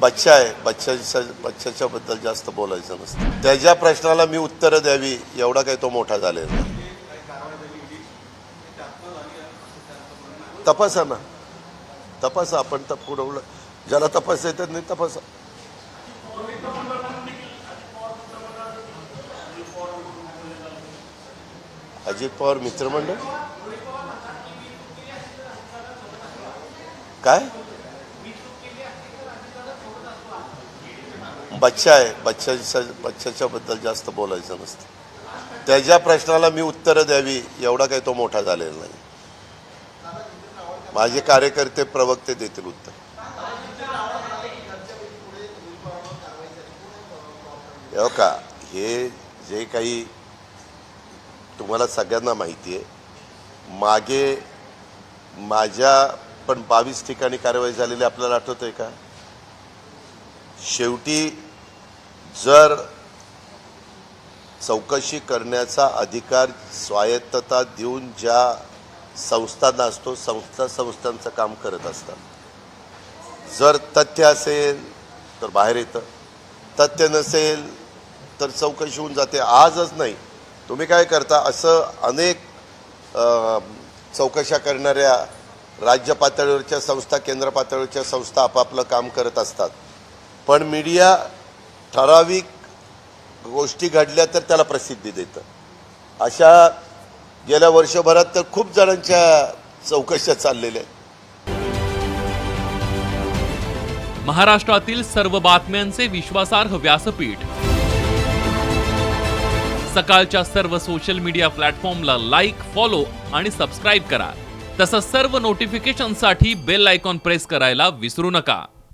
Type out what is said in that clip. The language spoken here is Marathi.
बच्चा आहे बच्चाच्या बच्च्याच्या बद्दल जास्त बोलायचं नसतं. त्याच्या प्रश्नाला मी उत्तरं द्यावी एवढा काही तो मोठा झालेला नाही. तपासा ना. तपासा आपण तप पुढवलं ज्याला तपास येतात नाही तपासा. अजित पवार मित्रमंडळ? काय? बच्चा आहे बच्चाच्या बच्च्याच्या जास्त बोलायचं नसतं. त्याच्या प्रश्नाला मी उत्तरं द्यावी एवढा काही तो मोठा झालेला नाही. माझे कार्यकर्ते प्रवक्ते देतील उत्तर. हो का हे जे काही तुम्हाला सगळ्यांना माहिती आहे मागे माझ्या पण बावीस ठिकाणी कारवाई झालेली आपल्याला आठवत आहे का? शेवटी जर चौकशी करण्याचा अधिकार स्वायत्तता देऊन ज्या संस्थांना असतो संस्था संस्थांचं काम करत असतात. जर तथ्य असेल तर बाहेर येतं. तथ्य नसेल तर चौकशी होऊन जाते. आजच नाही. तुम्ही काय करता? असं अनेक चौकशा करणाऱ्या राज्य पातळीवरच्या संस्था केंद्र पातळीवरच्या संस्था आपापलं काम करत असतात. पण मीडिया ठराविक गोष्टी घडल्या तर त्याला प्रसिद्धी देतं. अशा गेल्या वर्षभरात तर खूप जणांच्या चौकशा चाललेल्या आहेत. महाराष्ट्रातील सर्व बातम्यांचे विश्वासार्ह व्यासपीठ. सकाळच्या सर्व सोशल मीडिया प्लॅटफॉर्मला लाईक फॉलो आणि सबस्क्राईब करा. तसंच सर्व नोटिफिकेशनसाठी बेल आयकॉन प्रेस करायला विसरू नका.